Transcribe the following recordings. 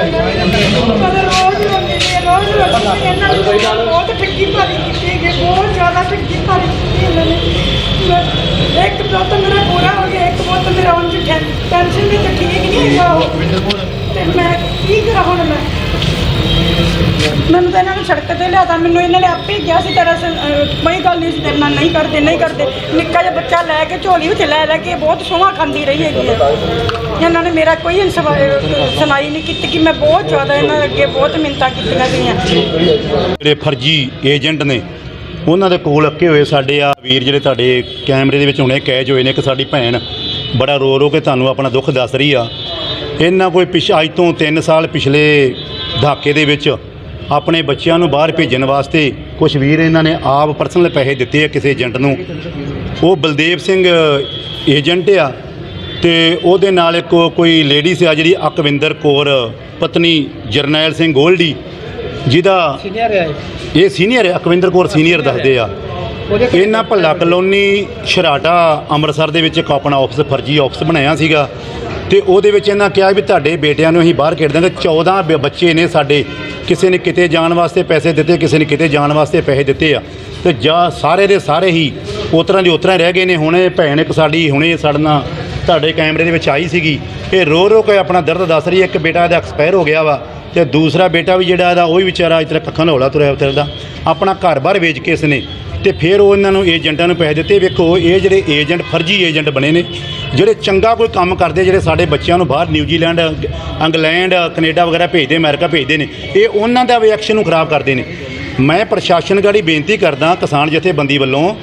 ਰੋਜ਼ ਰੋਂਦੀ ਨੇ ਰੋਜ਼ ਰੋਂਦੀ ਨੇ ਇਹਨਾਂ ਨੇ ਬਹੁਤ ਠੱਗੀ ਭਾਰੀ ਕੀਤੀ ਹੈ ਬਹੁਤ ਜ਼ਿਆਦਾ ਠੱਗੀ ਭਾਰੀ ਕੀਤੀ ਇਹਨਾਂ ਨੇ ਮੈਂ- ਇੱਕ ਪੁੱਤ ਮੇਰਾ ਪੂਰਾ ਹੋ ਗਿਆ ਇੱਕ ਪੁੱਤ ਮੇਰਾ ਹੁਣ ਟੈਨਸ਼ਨ ਵਿੱਚ ਠੀਕ ਨਹੀਂ ਹੈਗਾ ਉਹ ਤੇ ਮੈਂ ਕੀ ਕਰਾਂ ਹੁਣ ਮੈਂ? ਮੈਨੂੰ ਤਾਂ ਇਹਨਾਂ ਨੇ ਸੜਕ ਤੇ ਲਿਆਦਾ ਮੈਨੂੰ ਇਹਨਾਂ ਨੇ ਆਪੇ ਹੀ ਕਿਹਾ ਸੀ, ਤੇਰਾ ਸ- ਅਹ ਕੋਈ ਗੱਲ ਨਹੀਂ ਸੀ, ਤੇਰੇ ਨਾਲ ਨਹੀਂ ਕਰਦੇ ਨਹੀਂ ਕਰਦੇ। ਨਿੱਕਾ ਜਿਹਾ ਬੱਚਾ ਲੈ ਕੇ ਝੋਲੀ ਵਿੱਚ ਲੈ ਲੈ ਕੇ ਬਹੁਤ ਸੋਹਾਂ ਖਾਂਦੀ ਰਹੀ ਹੈਗੀ ਹੈ। ਇਹਨਾਂ ਨੇ ਮੇਰਾ ਕੋਈ ਇਨਸਵਾ- ਅਹ ਸੁਣਾਈ ਨਹੀਂ ਕੀਤੀ ਕਿ ਮੈਂ ਬਹੁਤ ਜ਼ਿਆਦਾ ਇਹਨਾਂ ਅੱਗੇ ਬਹੁਤ ਮਿੰਤਾਂ ਕੀਤੀਆਂ ਗਈਆਂ। ਜਿਹੜੇ ਫਰਜੀ ਏਜੰਟ ਨੇ, ਉਹਨਾਂ ਦੇ ਕੋਲ ਅੱਕੇ ਹੋਏ ਸਾਡੇ ਆ ਵੀਰ ਜਿਹੜੇ ਤੁਹਾਡੇ ਕੈਮਰੇ ਦੇ ਵਿੱਚ ਹੁਣੇ ਕੈਚ ਹੋਏ ਨੇ, ਇੱਕ ਸਾਡੀ ਭੈਣ, ਬੜਾ ਰੋ ਰੋ ਕੇ ਤੁਹਾਨੂੰ ਆਪਣਾ ਦੁੱਖ ਦੱਸ ਰਹੀ ਆ। ਇਹਨਾਂ ਕੋਈ ਪਿਛ ਅੱਜ ਤੋਂ 3 ਸਾਲ ਪਿਛਲੇ ਦਹਾਕੇ ਦੇ ਵਿੱਚ ਆਪਣੇ ਬੱਚਿਆਂ ਨੂੰ ਬਾਹਰ ਭੇਜਣ ਵਾਸਤੇ ਕੁਝ ਵੀਰ ਇਹਨਾਂ ਨੇ ਆਪ ਪਰਸਨਲ ਪੈਸੇ ਦਿੱਤੇ ਆ ਕਿਸੇ ਏਜੰਟ ਨੂੰ। ਉਹ ਬਲਦੇਵ ਸਿੰਘ ਏਜੰਟ ਆ ਤੇ ਉਹਦੇ ਨਾਲ ਇੱਕ ਕੋਈ ਲੇਡੀ ਸੀ ਆ ਜਿਹੜੀ ਅਕਵਿੰਦਰ ਕੌਰ ਪਤਨੀ ਜਰਨੈਲ ਸਿੰਘ ਗੋਲਡੀ ਜਿਹਦਾ ਸੀਨੀਅਰ ਹੈ ਇਹ। ਸੀਨੀਅਰ ਹੈ ਅਕਵਿੰਦਰ ਕੌਰ ਸੀਨੀਅਰ ਦੱਸਦੇ ਆ। ਇਹਨਾਂ ਭੱਲਾ ਕਲੋਨੀ ਸ਼ਰਾਟਾ ਅੰਮ੍ਰਿਤਸਰ ਦੇ ਵਿੱਚ ਇੱਕ ਆਪਣਾ ਆਫਿਸ ਫਰਜੀ ਆਫਿਸ ਬਣਾਇਆ ਸੀਗਾ। ਤੇ ਉਹਦੇ ਵਿੱਚ ਇਹਨਾਂ ਕਿਹਾ ਵੀ ਤੁਹਾਡੇ ਬੇਟਿਆਂ ਨੂੰ ਅਸੀਂ ਬਾਹਰ ਖੇਡ ਦਾਂਗੇ 14 ਬ- ਬੱਚੇ ਨੇ ਸਾਡੇ, ਕਿਸੇ ਨੇ ਕਿਤੇ ਜਾਣ ਵਾਸਤੇ ਪੈਸੇ ਦਿੱਤੇ, ਕਿਸੇ ਨੇ ਕਿਤੇ ਜਾਣ ਵਾਸਤੇ ਪੈਸੇ ਦਿੱਤੇ ਆ। ਤੇ ਜਾਂ ਸਾਰੇ ਦੇ ਸਾਰੇ ਹੀ ਉਤਰਾਂ ਦੀ ਉਤਰਾਂ ਰਹਿ ਗਏ ਨੇ। ਹੁਣੇ ਭੈਣ ਇੱਕ ਸਾਡੀ, ਹੁਣੇ ਸਾਡੇ ਨਾਲ ਤੁਹਾਡੇ ਕੈਮਰੇ ਦੇ ਵਿੱਚ ਆਈ ਸੀਗੀ। ਇਹ ਰੋ ਰੋ ਕੇ ਆਪਣਾ ਦਰਦ ਦੱਸ ਰਹੀ ਹੈ। ਇੱਕ ਬੇਟਾ ਇਹਦਾ ਐਕਸਪਾਇਰ ਹੋ ਗਿਆ ਵਾ ਤੇ ਦੂਸਰਾ ਬੇਟਾ ਵੀ ਜਿਹੜਾ ਇਹਦਾ, ਉਹ ਵੀ ਵਿਚਾਰਾ ਇਸ ਤਰ੍ਹਾਂ ਕੱਖਾਂ ਨਾਲ ਹੌਲਾ ਤੁਰਿਆ ਫਿਰਦਾ ਆਪਣਾ ਘਰ-ਬਾਰ ਵੇਚ ਕੇ ਇਸਨੇ ਤੇ ਫਿਰ ਉਹ ਇਹਨਾਂ ਨੂੰ ਏਜੰਟਾਂ ਨੂੰ ਪੈਸੇ ਦਿੱਤੇ। ਵੇਖੋ, ਇਹ ਜਿਹੜੇ ਏਜੰਟ, ਫਰਜੀ ਏਜੰਟ ਬਣੇ ਨੇ। ਜਿਹੜੇ ਚੰਗਾ ਕੋਈ ਕੰਮ ਕਰਦੇ ਜਿਹੜੇ ਸਾਡੇ ਬੱਚਿਆਂ ਨੂੰ ਬਾਹਰ ਨਿਊਜ਼ੀਲੈਂਡ, ਇੰਗਲੈਂਡ, ਕੈਨੇਡਾ ਵਗੈਰਾ ਭੇਜਦੇ, ਅਮਰੀਕਾ ਭੇਜਦੇ ਨੇ, ਇਹ ਉਹਨਾਂ ਦਾ ਵੀ ਐਕਸ਼ਨ ਨੂੰ ਖਰਾਬ ਕਰਦੇ ਨੇ। ਮੈਂ ਪ੍ਰਸ਼ਾਸਨ ਗਾੜੀ ਬੇਨਤੀ ਕਰਦਾ ਕਿਸਾਨ ਜਥੇਬੰਦੀ ਵੱਲੋਂ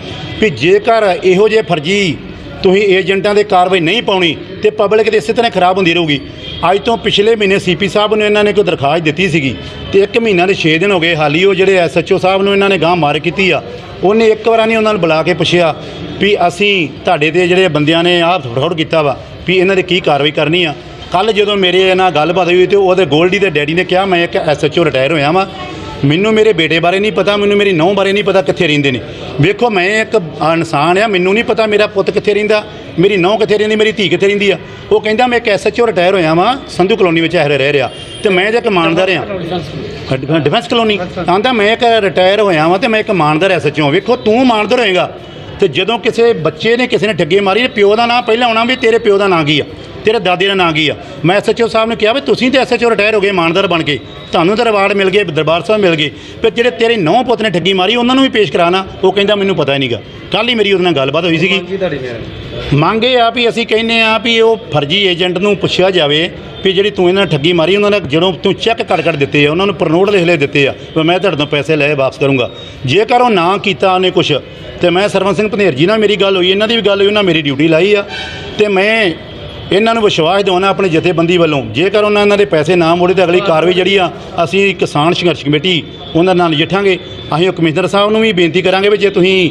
ਵੀ ਜੇਕਰ ਇਹੋ ਜਿਹੇ ਫਰਜੀ ਤੁਸੀਂ ਏਜੰਟਾਂ ਦੇ ਕਾਰਵਾਈ ਨਹੀਂ ਪਾਉਣੀ ਤੇ ਪਬਲਿਕ ਦੇ ਇਸੇ ਤਰ੍ਹਾਂ ਖਰਾਬ ਹੁੰਦੀ ਰਹੂਗੀ ਅੱਜ ਤੋਂ ਪਿਛਲੇ ਮਹੀਨੇ ਸੀਪੀ ਸਾਹਿਬ ਨੂੰ ਇਹਨਾਂ ਨੇ ਕੋਈ ਦਰਖਾਸਤ ਦਿੱਤੀ ਸੀਗੀ ਤੇ ਇੱਕ ਮਹੀਨਾ ਦੇ 6 ਦਿਨ ਹੋ ਗਏ ਹਾਲੀ ਉਹ ਜਿਹੜੇ ਐਸਐਚਓ ਸਾਹਿਬ ਨੂੰ ਇਹਨਾਂ ਨੇ ਗਾਂ ਮਾਰ ਕੀਤੀ ਆ। ਉਹਨੇ ਇੱਕ ਵਾਰ ਨਹੀਂ ਉਹਨਾਂ ਨੂੰ ਬੁਲਾ ਕੇ ਪੁੱਛਿਆ ਵੀ ਅਸੀਂ ਤੁਹਾਡੇ ਤੇ ਜਿਹੜੇ ਬੰਦਿਆਂ ਨੇ ਆਹ ਥੋੜ੍ਹ ਕੀਤਾ ਵਾ ਵੀ ਇਹਨਾਂ ਦੇ ਕੀ ਕਾਰਵਾਈ ਕਰਨੀ ਆ। ਕੱਲ ਜਦੋਂ ਮੇਰੇ ਨਾਲ ਗੱਲਬਾਤ ਹੋਈ ਤੇ ਉਹਦੇ ਗੋਲਡੀ ਦੇ ਡੈਡੀ ਨੇ ਕਿਹਾ ਮੈਂ ਇੱਕ ਐਸਐਚਓ ਰਿਟਾਇਰ ਹੋਇਆ ਵਾਂ। ਮੈਨੂੰ ਮੇਰੇ ਬੇਟੇ ਬਾਰੇ ਨਹੀਂ ਪਤਾ, ਮੈਨੂੰ ਮੇਰੀ ਨੌਂ ਬਾਰੇ ਨਹੀਂ ਪਤਾ ਕਿੱਥੇ ਰਹਿੰਦੇ ਨੇ। ਵੇਖੋ, ਮੈਂ ਇੱਕ ਇਨਸਾਨ ਆ, ਮੈਨੂੰ ਨਹੀਂ ਪਤਾ ਮੇਰਾ ਪੁੱਤ ਕਿੱਥੇ ਰਹਿੰਦਾ, ਮੇਰੀ ਨੌਂ ਕਿੱਥੇ ਰਹਿੰਦੀ, ਮੇਰੀ ਧੀ ਕਿੱਥੇ ਰਹਿੰਦੀ ਆ। ਉਹ ਕਹਿੰਦਾ, ਮੈਂ ਇੱਕ ਐਸਐਚਓ ਰਿਟਾਇਰ ਹੋਇਆ ਵਾਂ, ਸੰਧੂ ਕਲੋਨੀ ਵਿੱਚ ਰਹਿ ਰਹਿ ਰਿਹਾ ਤੇ ਮੈਂ ਜੇ ਕਮਾਨਦਾਰ ਆ। Defence- colony. ਆਂਦਾ ਮੈਂ ਇੱਕ ਰਿਟਾਇਰ ਹੋਇਆ ਵਾਂ ਤੇ ਮੈਂ ਇੱਕ ਇਮਾਨਦਾਰ ਐਸਐਚਓ ਵੇਖੋ, ਤੂੰ ਇਮਾਨਦਾਰ ਹੋਏਗਾ ਤੇ ਜਦੋਂ ਕਿਸੇ ਬੱਚੇ ਨੇ ਕਿਸੇ ਨੇ ਠੱਗੇ ਮਾਰੀ, ਪਿਓ ਦਾ ਨਾਂ ਪਹਿਲਾਂ ਆਉਣਾ ਵੀ ਤੇਰੇ ਪਿਓ ਦਾ ਨਾਂ ਕੀ ਆ? ਤੇਰੇ ਦਾਦੇ ਦਾ ਨਾਂ ਕੀ ਆ? ਮੈਂ ਐਸਐਚਓ ਸਾਹਿਬ ਨੂੰ ਕਿਹਾ ਵੀ ਤੁਸੀਂ ਤੇ ਐਸਐਚਓ ਰਿਟਾਇਰ ਹੋ ਗਏ ਇਮਾਨਦਾਰ ਬਣ ਗਏ ਤੁਹਾਨੂੰ ਤਾਂ ਰਿਵਾਰਡ ਮਿਲ ਗਏ ਦਰਬਾਰ ਸਾਹਿਬ ਮਿਲ ਗਏ। ਪਰ ਜਿਹੜੇ ਤੇਰੇ ਨੌ ਪੁੱਤ ਨੇ ਠੱਗੀ ਮਾਰੀ ਉਹਨਾਂ ਨੂੰ ਵੀ ਪੇਸ਼ ਕਰਾਣਾ। ਉਹ ਕਹਿੰਦਾ ਮੈਨੂੰ ਪਤਾ ਹੀ ਨਹੀਂਗਾ ਕੱਲ ਹੀ ਮੇਰੀ ਉਹਦੇ ਨਾਲ ਗੱਲਬਾਤ ਹੋਈ ਸੀਗੀ। ਕੀ ਮੰਗ ਇਹ ਆ ਵੀ ਅਸੀਂ ਕਹਿੰਨੇ ਆ ਵੀ ਉਹ ਫਰਜੀ ਏਜੰਟ ਨੂੰ ਪੁੱਛਿਆ ਜਾਵੇ ਵੀ ਜਿਹੜੀ ਤੂੰ ਇਹਨਾਂ ਨਾਲ ਠੱਗੀ ਮਾਰੀ ਉਹਨਾਂ ਨੇ ਜਦੋਂ ਤੂੰ ਚੈੱਕ ਕਰ ਕਰ ਦਿੱਤੇ ਆ ਉਹਨਾਂ ਨੂੰ ਪ੍ਰਨੋਟ ਲਿਖ ਲੈ ਦਿੱਤੇ ਆ ਵੀ ਮੈਂ ਤੁਹਾਡੇ ਤੋਂ ਪੈਸੇ ਲਏ ਵਾਪਸ ਕਰੂੰਗਾ। ਜੇਕਰ ਉਹ ਨਾ ਕੀਤਾ ਉਹਨੇ ਕੁਛ ਤੇ ਮੈਂ ਸਰਵਨ ਸਿੰਘ ਭਨੇਰ ਜੀ ਨਾਲ ਮੇਰੀ ਗੱਲ ਹੋਈ ਇਹਨਾਂ ਦੀ ਵੀ ਗੱਲ ਹੋਈ ਉਹਨਾਂ ਮੇਰੀ ਡਿਊਟੀ ਲਾਈ ਆ ਤੇ ਮੈਂ ਇਹਨਾਂ ਨੂੰ ਵਿਸ਼ਵਾਸ ਦਿਵਾਉਣਾ ਆਪਣੇ ਜਥੇਬੰਦੀ ਵੱਲੋਂ। ਜੇਕਰ ਉਹਨਾਂ ਇਹਨਾਂ ਦੇ ਪੈਸੇ ਨਾ ਮੋੜੇ ਤਾਂ ਅਗਲੀ ਕਾਰਵਾਈ ਜਿਹੜੀ ਆ, ਅਸੀਂ ਕਿਸਾਨ ਸੰਘਰਸ਼ ਕਮੇਟੀ ਉਹਨਾਂ ਨਾਲ ਨਜਿੱਠਾਂਗੇ ਅਸੀਂ ਉਹ ਕਮਿਸ਼ਨਰ ਸਾਹਿਬ ਨੂੰ ਵੀ ਬੇਨਤੀ ਕਰਾਂਗੇ ਵੀ ਜੇ ਤੁਸੀਂ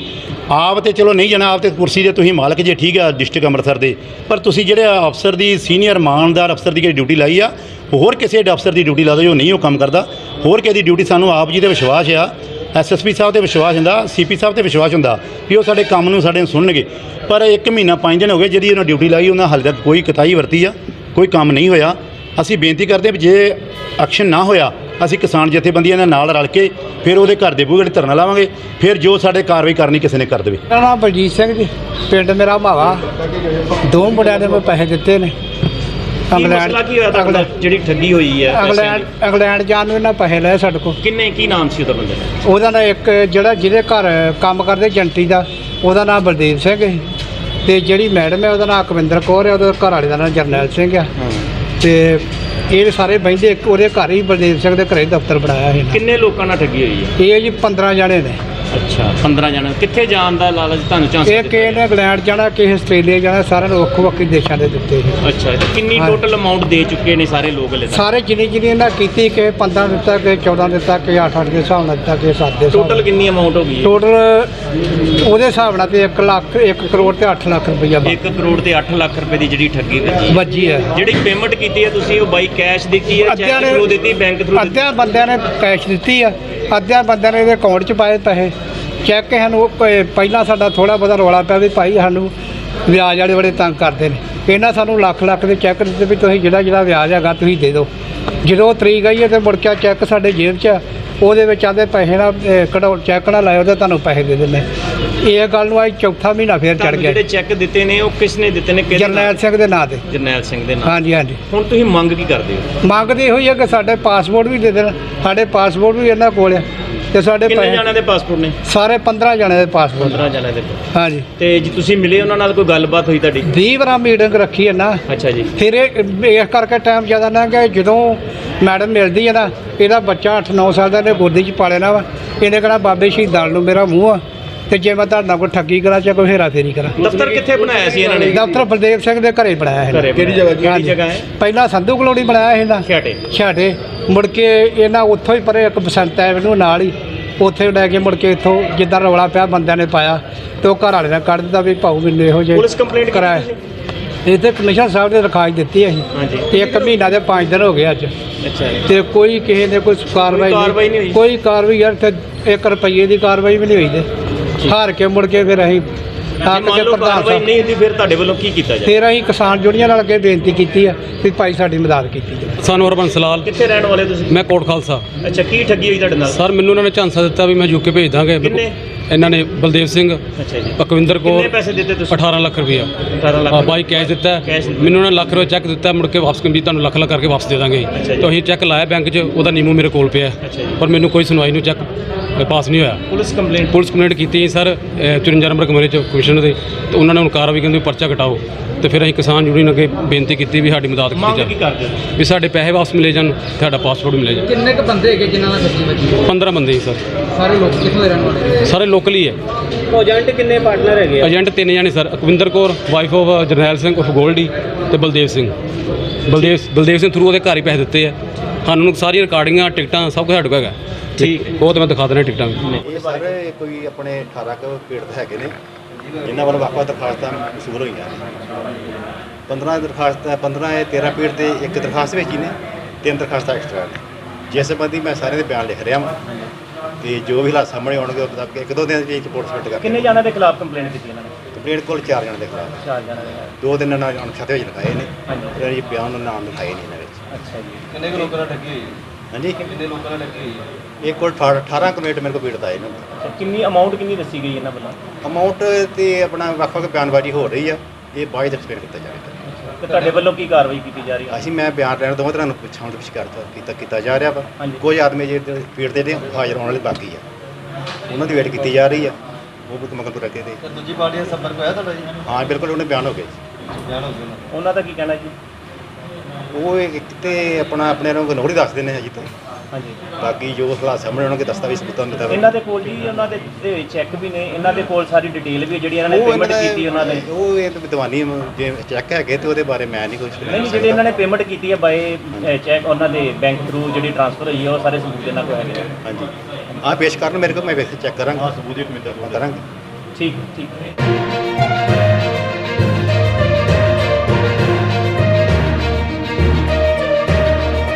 ਆਪ ਤੇ ਚਲੋ ਨਹੀਂ ਜਾਣਾ, ਆਪ ਤੇ ਕੁਰਸੀ ਦੇ ਤੁਸੀਂ ਮਾਲਕ ਜੇ ਠੀਕ ਆ ਡਿਸਟ੍ਰਿਕਟ ਅੰਮ੍ਰਿਤਸਰ ਦੇ। ਪਰ ਤੁਸੀਂ ਜਿਹੜੇ ਅਫਸਰ ਦੀ ਸੀਨੀਅਰ ਇਮਾਨਦਾਰ ਅਫਸਰ ਦੀ ਜਿਹੜੀ ਡਿਊਟੀ ਲਾਈ ਆ, ਹੋਰ ਕਿਸੇ ਅਫਸਰ ਦੀ ਡਿਊਟੀ ਲਾ ਦਿਓ ਜੋ ਨਹੀਂ ਉਹ ਕੰਮ ਕਰਦਾ। ਹੋਰ ਕਿਸੇ ਦੀ ਡਿਊਟੀ ਸਾਨੂੰ ਆਪ ਜੀ ਤੇ ਵਿਸ਼ਵਾਸ ਆ। ਐਸਐਸਪੀ ਸਾਹਿਬ ਤੇ ਵਿਸ਼ਵਾਸ ਹੁੰਦਾ ਸੀਪੀ ਸਾਹਿਬ ਤੇ ਵਿਸ਼ਵਾਸ ਹੁੰਦਾ ਵੀ ਉਹ ਸਾਡੇ ਕੰਮ ਨੂੰ ਸਾਡੇ ਨੂੰ ਸੁਣਨਗੇ। ਪਰ ਇੱਕ ਮਹੀਨਾ, ਪੰਜ ਦਿਨ ਹੋ ਗਏ ਜਿਹੜੀ ਉਹਨਾਂ ਡਿਊਟੀ ਲਾਈ, ਉਹਨਾਂ ਹਾਲੇ ਤੱਕ ਕੋਈ ਕਤਾਈ ਵਰਤੀ ਆ, ਕੋਈ ਕੰਮ ਨਹੀਂ ਹੋਇਆ। ਅਸੀਂ ਬੇਨਤੀ ਕਰਦੇ ਵੀ ਜੇ ਐਕਸ਼ਨ ਨਾ ਹੋਇਆ, ਅਸੀਂ ਕਿਸਾਨ ਜਥੇਬੰਦੀਆਂ ਦੇ ਨਾਲ ਰਲ ਕੇ ਫਿਰ ਉਹਦੇ ਘਰ ਦੇ ਬੂਹੇ ਧਰਨਾ ਲਾਵਾਂਗੇ, ਫਿਰ ਜੋ ਸਾਡੇ ਕਾਰਵਾਈ ਕਰਨੀ ਕਿਸੇ ਨੇ ਕਰ ਦੇਵੇ। ਮੇਰਾ ਨਾਮ ਬਲਜੀਤ ਸਿੰਘ ਜੀ, ਪਿੰਡ ਮੇਰਾ ਮਾਵਾ ਦੋ ਮੁੰਡਿਆਂ ਨੇ ਮੈਂ ਪੈਸੇ ਦਿੱਤੇ ਨੇ। ਕੀ ਮਸਲਾ ਕੀ ਹੋਇਆ ਤੁਹਾਡਾ? ਜਿਹੜੀ ਠੱਗੀ ਹੋਈ ਹੈ ਪੈਸਿਆਂ ਇੰਗਲੈਂਡ ਜਾਣ ਨੂੰ ਇਹਨਾਂ ਪੈਸੇ ਲਏ ਸਾਡੇ ਕੋਲ। ਕਿੰਨੇ ਕੀ ਨਾਮ ਸੀ ਉਹਦਾ ਬੰਦੇ ਦਾ? ਉਹਦਾ ਨਾਂ ਇੱਕ ਜਿਹੜਾ ਜਿਹਦੇ ਘਰ ਕੰਮ ਕਰਦੇ ਜੰਟੀ ਦਾ ਉਹਦਾ ਨਾਮ ਬਲਦੇਵ ਸਿੰਘ ਸੀ ਤੇ ਜਿਹੜੀ ਮੈਡਮ ਹੈ ਉਹਦਾ ਨਾਮ ਅਕਵਿੰਦਰ ਕੌਰ ਹੈ ਉਹਦੇ ਘਰ ਵਾਲੇ ਦਾ ਨਾਮ ਜਰਨੈਲ ਸਿੰਘ ਆ। ਤੇ ਇਹ ਸਾਰੇ ਇੱਕ ਉਹਦੇ ਘਰ ਹੀ ਬਲਦੇਵ ਸਿੰਘ ਦੇ ਘਰੇ ਦਫ਼ਤਰ ਬਣਾਇਆ ਇਹਨਾਂ। ਕਿੰਨੇ ਲੋਕਾਂ ਨਾਲ ਠੱਗੀ ਹੋਈ ਹੈ? ਇਹ ਜੀ 15 ਜਣੇ ਨੇ। ਅੱਛਾ 15 ਜਣੇ। ਕਿੱਥੇ ਜਾਣ ਦਾ ਲਾਲਚ ਤੁਹਾਨੂੰ ਚਾਂਸ ਇਹ ਕਿਸੇ ਨੇ ਇੰਗਲੈਂਡ ਜਾਣਾ ਕਿਸੇ ਆਸਟ੍ਰੇਲੀਆ ਜਾਣਾ ਸਾਰਿਆਂ ਨੂੰ ਵੱਖੋ ਵੱਖਰੇ ਦੇਸ਼ਾਂ ਦੇ ਦਿੱਤੇ ਸੀ। ਅੱਛਾ ਤੇ ਕਿੰਨੀ ਹਾਂ। ਟੋਟਲ ਅਮਾਉਂਟ ਦੇ ਚੁੱਕੇ ਨੇ ਸਾਰੇ ਲੋਕ ਹਲੇ ਤੱਕ? ਸਾਰੇ ਜਿੰਨੀ ਜਿੰਨੀ ਇਹਨਾਂ ਕੀਤੀ ਕਿ 15 ਦਿੱਤਾ ਕਿ 14 ਦਿੱਤਾ ਕਿ 8 8 ਦੇ ਹਿਸਾਬ ਨਾਲ ਦਿੱਤਾ ਕਿ 7 ਦੇ ਹਿਸਾਬ ਟੋਟਲ ਕਿੰਨੀ ਅਮਾਉਂਟ ਹੋ ਗਈ ਹੈ? ਟੋਟਲ ਉਹਦੇ ਹਿਸਾਬ ਨਾਲ ਤੇ 1 ਲੱਖ 1 ਕਰੋੜ ਤੇ 8 ਲੱਖ ਰੁਪਈਆ 1 ਕਰੋੜ ਤੇ 8 ਲੱਖ ਰੁਪਏ ਦੀ ਜਿਹੜੀ ਠੱਗੀ ਵੱਜੀ ਹੈ। ਵੱਜੀ ਹੈ। ਜਿਹੜੀ ਪੇਮੈਂਟ ਕੀਤੀ ਹੈ ਤੁਸੀਂ ਉਹ ਬਾਈ ਕੈਸ਼ ਦਿੱਤੀ ਹੈ ਅੱਧਿਆਂ ਚੈੱਕ ਨੇ- ਥਰੂ ਦਿੱਤੀ ਬੈਂਕ ਥਰੂ ਦਿੱਤੀ? ਅੱਧਿਆਂ ਬੰਦਿਆਂ ਨੇ ਕੈਸ਼ ਦਿੱਤੀ ਆ ਅੱਧਿਆਂ ਬੰਦਿਆਂ ਨੇ ਇਹਦੇ ਅਕਾਊਂਟ 'ਚ ਪਾਏ ਪੈਸੇ। ਚੈੱਕ ਸਾਨੂੰ ਪ- ਪਹਿਲਾਂ ਸਾਡਾ ਥੋੜਾ ਬਹੁਤਾ ਰੌਲਾ ਪਿਆ ਵੀ ਭਾਈ ਸਾਨੂੰ ਵਿਆਜ ਵਾਲੇ ਬੜੇ ਤੰਗ ਕਰਦੇ ਨੇ। ਇਹਨਾਂ ਸਾਨੂੰ ਲੱਖ ਲੱਖ ਦੇ ਚੈੱਕ ਦਿੱਤੇ ਵੀ ਤੁਸੀਂ ਜਿਹੜਾ ਜਿਹੜਾ ਵਿਆਜ ਹੈਗਾ ਤੁਸੀਂ ਦੇ ਦਿਓ। ਜਦੋਂ ਤਰੀਕ ਆਈ ਹੈ ਤੇ ਮੁੜ ਕੇ ਚੈੱਕ ਸਾਡੇ ਜੇਬ 'ਚ ਆ। ਉਹਦੇ ਵਿੱਚ ਆਂਦੇ ਪੈਸੇ ਨਾ ਅਹ, ਚੈੱਕ ਨਾ ਲਾਇਓ ਤੇ ਤੁਹਾਨੂੰ ਪੈਸੇ ਦੇ ਦਿੰਦੇ। ਇਹ ਗੱਲ ਨੂੰ ਅੱਜ ਚੌਥਾ ਮਹੀਨਾ ਫੇਰ ਚੜ ਤੁਹਾਨੂੰ ਗਿਆ। ਜਿਹੜੇ ਚੈੱਕ ਦਿੱਤੇ ਨੇ ਉਹ ਕਿਸ ਨੇ ਦਿੱਤੇ ਨੇ ਕਿਹਦੇ ਜਰਨੈਲ ਸਿੰਘ ਦੇ ਨਾਂ ਤੇ। ਜਰਨੈਲ ਸਿੰਘ ਦੇ ਨਾਮ ਹਾਂਜੀ ਹਾਂਜੀ। ਹੁਣ ਤੁਸੀਂ ਮੰਗ ਕੀ ਕਰਦੇ ਹੋ? ਮੰਗਦੇ ਇਹੋ ਹੀ ਕਿ ਸਾਡੇ ਪਾਸਪੋਰਟ ਵੀ ਦੇ ਦੇਣ ਸਾਡੇ ਪਾਸਪੋਰਟ ਵੀ ਇਹਨਾਂ ਕੋਲ ਆ ਤੇ ਸਾਡੇ ਕਿੰਨੇ ਪੈਸੇ ਜਣਿਆਂ ਦੇ ਪਾਸਪੋਰਟ ਨੇ? ਸਾਰੇ 15 ਜਣੇ ਦੇ ਪਾਸਪੋਰਟ। 15 ਜਣਿਆਂ ਦੇ ਹਾਂਜੀ। ਤੇ ਜੀ ਤੁਸੀਂ ਮਿਲੇ ਉਹਨਾਂ ਨਾਲ ਕੋਈ ਗੱਲਬਾਤ ਹੋਈ ਤੁਹਾਡੀ? 20 ਵਾਰਾਂ ਮੀਟਿੰਗ ਰੱਖੀ ਹੈ ਨਾ। ਅੱਛਾ ਜੀ। ਫਿਰ ਇਹ ਇਸ ਕਰਕੇ ਟਾਈਮ ਜ਼ਿਆਦਾ ਨਾ ਕਿ ਜਦੋਂ ਮੈਡਮ ਮਿਲਦੀ ਹੈ ਨਾ ਇਹਦਾ ਬੱਚਾ 8-9 ਸਾਲ ਦਾ ਨੇ ਗੋਦੀ 'ਚ ਪਾ ਲੈਣਾ ਵਾ। ਇਹਨੇ ਕਹਿਣਾ ਬਾਬੇ ਸ਼ਹੀਦਾਂ ਨੂੰ ਮੇਰਾ ਮੂੰਹ ਆ। ਤੇ ਜੇ ਮੈਂ ਤੁਹਾਡਾ ਕੋਈ ਠੱਗੀ ਕਰਾਂ ਚਾਹੇ ਕੋਈ ਹੇਰਾ ਫੇਰੀ ਕਰਾਂ। ਦਫ਼ਤਰ ਕਿੱਥੇ ਬਣਾਇਆ ਸੀ ਇਹਨਾਂ ਨੇ? ਦਫ਼ਤਰ ਬਲਦੇਵ ਸਿੰਘ ਦੇ ਘਰੇ ਬਣਾਇਆ ਹੈ ਕਿਹੜੀ। ਜਗ੍ਹਾ ਕਿਹੜੀ। ਜਗ੍ਹਾ ਹੈ? ਪਹਿਲਾਂ ਸੰਧੂ ਕਲੋਨੀ ਬਣਾਇਆ ਇਹਦਾ ਛਾਟੇ। ਛਾਟੇ। ਮੁੜ ਕੇ ਇਹਨਾਂ ਉੱਥੋਂ ਹੀ ਪਰੇ ਇੱਕ ਬਸੰਤ ਐਵਨਿਊ ਨਾਲ ਹੀ ਉੱਥੇ ਲੈ ਕੇ ਮੁੜ ਕੇ ਇੱਥੋਂ ਜਿੱਦਾਂ ਰੌਲਾ ਪਿਆ ਬੰਦਿਆਂ ਨੇ ਪਾਇਆ ਤੇ ਉਹ ਘਰ ਵਾਲੇ ਨੇ ਕੱਢ ਦਿੱਤਾ ਵੀ ਭਾਊ ਮੈਨੂੰ ਇਹੋ ਜਿਹੇ ਪੁਲਿਸ ਕੰਪਲੇਂਟ ਕਰਾਇਆ। ਕੀਤੀ ਇਹ ਤੇ ਕਮਿਸ਼ਨ ਸਾਹਿਬ ਨੇ ਰਖਾਜ ਦਿੱਤੀ ਅਸੀਂ ਹਾਂਜੀ। ਇੱਕ ਮਹੀਨਾ ਦੇ 5 ਦਿਨ ਹੋ ਗਏ ਅੱਜ। ਅੱਛਾ ਜੀ। ਤੇ ਕੋਈ ਕਿਸੇ ਨੇ ਕੋਈ ਕਾਰਵਾਈ ਨਹੀਂ। ਕੋਈ ਕਾਰਵਾਈ ਯਾਰ ਤੇ 1 ਰੁਪਏ ਦੀ ਕਾਰਵਾਈ ਵੀ ਨਹੀਂ ਹੋਈ ਤੇ। ਹਾਰ ਕੇ ਮੁੜ ਕੇ ਫਿਰ ਅਸੀਂ ਜੇ ਮੰਨ ਕੇ ਲਓ ਪ੍ਰਧਾਨ ਕਾਰਵਾਈ ਸਾਹਿਬ। ਨਹੀਂ ਹੁੰਦੀ ਫਿਰ ਤੁਹਾਡੇ ਵੱਲੋਂ ਕੀ ਕੀਤਾ ਜਾਏ? ਫਿਰ ਅਸੀਂ ਕਿਸਾਨ ਜੁੜੀਆਂ ਨਾਲ ਅੱਗੇ ਬੇਨਤੀ ਕੀਤੀ ਆ ਵੀ ਭਾਈ ਸਾਡੀ ਮਦਦ ਕੀਤੀ ਜਾਵੇ। ਸਾਨੂੰ ਹਰਬੰਸ ਲਾਲ। ਕਿੱਥੇ ਰਹਿਣ ਵਾਲੇ ਤੁਸੀਂ? ਮੈਂ ਕੋਟ ਖਾਲਸਾ। ਅੱਛਾ ਕੀ ਠੱਗੀ ਹੋਈ ਤੁਹਾਡੇ ਨਾਲ? ਸਰ ਮੈਨੂੰ ਉਹਨਾਂ ਨੇ ਝਾਂਸਾ ਦਿੱਤਾ ਵੀ ਮੈਂ ਯੂਕੇ ਭੇਜ ਦਾਂਗੇ। ਕਿੰਨੇ? ਇਹਨਾਂ ਨੇ ਬਲਦੇਵ ਸਿੰਘ ਅੱਛਾ ਜੀ। ਅਕਵਿੰਦਰ ਕਿੰਨੇ ਕੌਰ ਪੈਸੇ ਦਿੱਤੇ ਤੁਸੀਂ? 18 ਲੱਖ ਰੁਪਇਆ। 18 ਲੱਖ ਆ ਬਾਈ ਕੈਸ਼ ਦਿੱਤਾ। ਹੈ। ਮੈਨੂੰ ਉਹਨਾਂ ਨੇ ਲੱਖ ਰੁਪਏ ਚੈੱਕ ਦਿੱਤਾ ਮੁੜ ਕੇ ਵਾਪਸ ਕੰਪਨੀ ਤੁਹਾਨੂੰ ਲੱਖ ਲੱਖ ਕਰਕੇ ਵਾਪਸ ਦੇ ਦਾਂਗੇ। ਅੱਛਾ ਜੀ। ਤਾਂ ਅਸੀਂ ਚੈੱਕ ਲਾਇਆ ਬੈਂਕ 'ਚ ਉਹਦਾ ਨੀਮੋ ਮੇਰੇ ਕੋਲ ਪਿਆ। ਹੈ। ਅੱਛਾ ਜੀ। ਪਰ ਮੈਨੂੰ ਕੋਈ ਸੁਣਵਾਈ ਨਹੀਂ ਚੈੱਕ ਪਾਸ ਨਹੀਂ ਹੋਇਆ। ਪੁਲਿਸ ਕੰਪਲੇਂਟ ਪੁਲਿਸ ਕੰਪਲੇਂਟ ਕੀਤੀ ਸਰ ਅ, 54 ਨੰਬਰ ਕਮਰੇ 'ਚ ਕਮਿਸ਼ਨ ਦੇ। ਤੇ ਉਹਨਾਂ ਨੇ ਹੁਣ ਕਾਰਵਾਈ ਕਹਿੰਦੇ ਪਰਚਾ ਕਟਾਓ। ਤੇ ਫਿਰ ਅਸੀਂ ਕਿਸਾਨ ਯੂਨੀਅਨ ਅੱਗੇ ਬੇਨਤੀ ਕੀਤੀ ਵੀ ਸਾਡੀ ਮਦਦ ਮੰਗ ਕੀਤੀ ਕੀ ਜਾਵੇ ਕਰਦੇ ਹੋ ਵੀ ਸਾਡੇ ਪੈਸੇ ਵਾਪਸ ਮਿਲੇ ਜਾਣ ਸਾਡਾ ਪਾਸਪੋਰਟ ਮਿਲੇ ਜਾਣ। ਕਿੰਨੇ ਕ ਬੰਦੇ ਹੈਗੇ ਜਿਨ੍ਹਾਂ ਦਾ ਸੱਚੀ ਬੱਚੀ 15 ਬੰਦੇ ਸੀ ਸਰ। ਸਾਰੇ ਲੋਕ ਕਿੱਥੋਂ ਦੇ ਰਹਿਣ ਵਾਲੇ ਨੇ? ਸਾਰੇ ਲੋਕਲ ਹੀ ਹੈ। ਏਜੰਟ ਕਿੰਨੇ ਪਾਰਟਨਰ ਹੈਗੇ ਏਜੰਟ ਤਿੰਨ ਜਾਣੇ sir. Akwinder Kaur wife of Jarnail Singh of Goldy ਤੇ ਬਲਦੇਵ ਸਿੰਘ। ਬਲਦੇਵ ਬਲਦੇਵ ਸਿੰਘ ਥਰੂ ਉਹਦੇ ਘਰ ਹੀ ਪੈਸੇ ਦਿੱਤੇ ਆ। ਸਾਨੂੰ ਸਾਰੀਆਂ ਰਿਕਾਰਡਿੰਗਾਂ ਟਿਕਟਾਂ ਸਭ ਕੁਝ ਸਾਡੇ ਕੋਲ ਹੈਗਾ। ਠੀਕ। ਉਹ ਤਾਂ ਮੈਂ ਦਿਖਾ ਦੇਣਾ ਟਿਕਟਾਂ ਵੀ। ਇਹ ਸਾਰੇ ਕੋਈ ਆਪਣੇ 18 ਕੁ ਪੀੜਤ ਹੈਗੇ ਨੇ। ਜਿਨ੍ਹਾਂ ਵੱਲੋਂ ਵੱਖ-ਵੱਖ ਦਰਖਾਸਤਾਂ ਮਸੂਲ ਹੋਈਆਂ ਨੇ। 15 ਦਰਖਾਸਤਾਂ 15 ਇਹ 13 ਪੀੜ ਤੇ ਇੱਕ ਦਰਖਾਸਤ ਵਿੱਚ ਹੀ ਨੇ ਤਿੰਨ ਦਰਖਾਸਤਾਂ ਐਕਸਟਰਾ ਨੇ। ਜਿਸ ਸੰਬੰਧੀ ਮੈਂ ਸਾਰੇ ਦੇ ਬਿਆਨ ਲਿਖ ਰਿਹਾ ਹਾਂ ਤੇ ਜੋ ਵੀ ਹਾਲਾਤ ਸਾਹਮਣੇ ਆਉਣਗੇ ਉਹ ਮੁਤਾਬਕ ਇੱਕ ਦੋ ਦਿਨ ਦੇ ਵਿੱਚ ਰਿਪੋਰਟ ਸਬਮਿਟ ਕਰ ਕਿੰਨੇ ਜਣਾਂ ਦੇ ਖਿਲਾਫ ਕੰਪਲੇਂਟ ਕੀਤੀ ਇਹਨਾਂ ਨੇ? ਕੰਪਲੇਂਟ ਕੋਲ ਚਾਰ ਜਣ ਦੇ ਖਿਲਾਫ। ਚਾਰ ਜਣਾਂ ਦੇ ਖਿਲਾਫ਼। ਦੋ ਦਿਨ ਨਾਲ ਅਣਖਤੇ ਵਿੱਚ ਲਿਖਾਏ ਨੇ। ਹਾਂਜੀ। ਇਹਨਾਂ ਦੇ ਬਿਆਨ ਨੂੰ ਨਾਮ ਲਿਖਾਏ ਨਹੀਂ ਇਹਨਾਂ ਵਿੱਚ। ਅੱਛਾ ਜੀ। ਕਿੰਨੇ ਕੁ ਲੋਕਾਂ ਨਾਲ ਠੱਗੀ ਹੋਈ ਹਾਂਜੀ। ਕਿੰਨੇ ਲੋਕਾਂ ਨਾਲ ਠੱਗੀ ਹੋਈ ਇਹ ਕੋਲ 18 ਕਮੇਟ ਮੇਰੇ ਕੋਲ ਪੀੜਤ ਆਏ ਨੇ। ਅੱਛਾ, ਕਿੰਨੀ ਅਮਾਉਂਟ ਕਿੰਨੀ ਦੱਸੀ ਗਈ ਇਹਨਾਂ ਵੱਲੋਂ? ਅਮਾਉਂਟ ਤੇ ਆਪਣਾ ਵੱਖ-ਵੱਖ ਬਿਆਨਬਾਜ਼ੀ ਹੋ ਰਹੀ ਆ। ਇਹ ਬਾਅਦ ਵਿੱਚ ਐਕਸਪਲੇਨ ਕੀਤਾ ਜਾਵੇਗਾ। ਤੇ ਤੁਹਾਡੇ ਵੱਲੋਂ ਕੀ ਕਾਰਵਾਈ ਕੀਤੀ ਜਾ ਰਹੀ ਹੈ? ਅਸੀਂ ਮੈਂ ਬਿਆਨ ਲੈਣ ਦੋਵਾਂ ਤਰ੍ਹਾਂ ਨੂੰ ਪੁੱਛਾਂ ਦੇ ਵਿਚਕਾਰ ਕੀਤਾ ਕੀਤਾ ਜਾ ਰਿਹਾ ਵਾ। ਹਾਂਜੀ। ਕੁਝ ਆਦਮੀ ਜਿਹੜੇ ਪੀੜ ਦੇ ਹਾਜ਼ਰ ਹੋਣ ਵਾਲੇ ਬਾਕੀ ਆ। ਉਹਨਾਂ ਦੀ ਵੇਟ ਕੀਤੀ ਜਾ ਰਹੀ ਆ। ਉਹ ਵੀ ਮਗਰ ਤੋਂ ਰੱਖੇ ਤੇ ਤੇ ਦੂਜੀ ਪਾਰਟੀ ਦਾ ਸੰਪਰਕ ਹੋਇਆ ਤੁਹਾਡਾ ਜੀ? ਹਾਂ ਬਿਲਕੁਲ ਉਹਨੇ ਬਿਆਨ ਹੋ ਗਏ ਬਿਆਨ ਹੋ ਗਿਆ। ਉਹਨਾਂ ਦਾ ਕੀ ਕਹਿਣਾ ਜੀ? ਉਹ ਇੱਕ ਤੇ ਆਪਣਾ ਆਪਣੇ ਨੂੰ ਗਨੋੜੀ ਦੱਸਦੇ ਨੇ ਅਜੇ ਤਾਂ। ਹਾਂਜੀ। ਬਾਕੀ ਜੋ ਹਾਲਾਤ ਸਾਹਮਣੇ ਆਉਣਗੇ ਦਸਤਾਵੇਜ਼ ਸਬੂਤਾਂ ਦੇ ਇਹਨਾਂ ਦੇ ਕੋਲ ਜੀ ਉਹਨਾਂ ਦੇ ਚੈੱਕ ਵੀ ਨੇ। ਇਹਨਾਂ ਦੇ ਕੋਲ ਸਾਰੀ ਡਿਟੇਲ ਵੀ ਹੈ ਜਿਹੜੀ ਇਹਨਾਂ ਨੇ ਪੇਮੈਂਟ ਦਾ- ਕੀਤੀ ਉਹਨਾਂ ਨੇ ਉਹ ਇਹ ਤਾਂ ਵਿਦਵਾਨੀ ਜੇ ਚੈੱਕ ਹੈਗੇ ਤੇ ਉਹਦੇ ਬਾਰੇ ਮੈਂ ਨਹੀਂ ਕੁਝ ਨਹੀਂ ਨਹੀਂ, ਜਿਹੜੇ ਇਹਨਾਂ ਨੇ ਪੇਮੈਂਟ ਕੀਤੀ ਹੈ ਬਾਏ ਚੈੱਕ ਉਹਨਾਂ ਦੇ ਬੈਂਕ ਥਰੂ ਜਿਹੜੀ ਟ੍ਰਾਂਸਫਰ ਹੋਈ ਹੈ ਉਹ ਸਾਰੇ ਸਬੂਤ ਇਹਨਾਂ ਕੋਲ ਹੈਗੇ। ਹਾਂਜੀ। ਆਹ ਪੇਸ਼ ਕਰਨ ਮੇਰੇ ਕੋਲ ਮੈਂ ਵੇਖ ਚੈੱਕ ਕਰਾਂਗਾ। ਸਬੂਤ ਇੱਕ ਮਿੰਟ ਕਰਾਂਗੇ। ਠੀਕ ਠੀਕ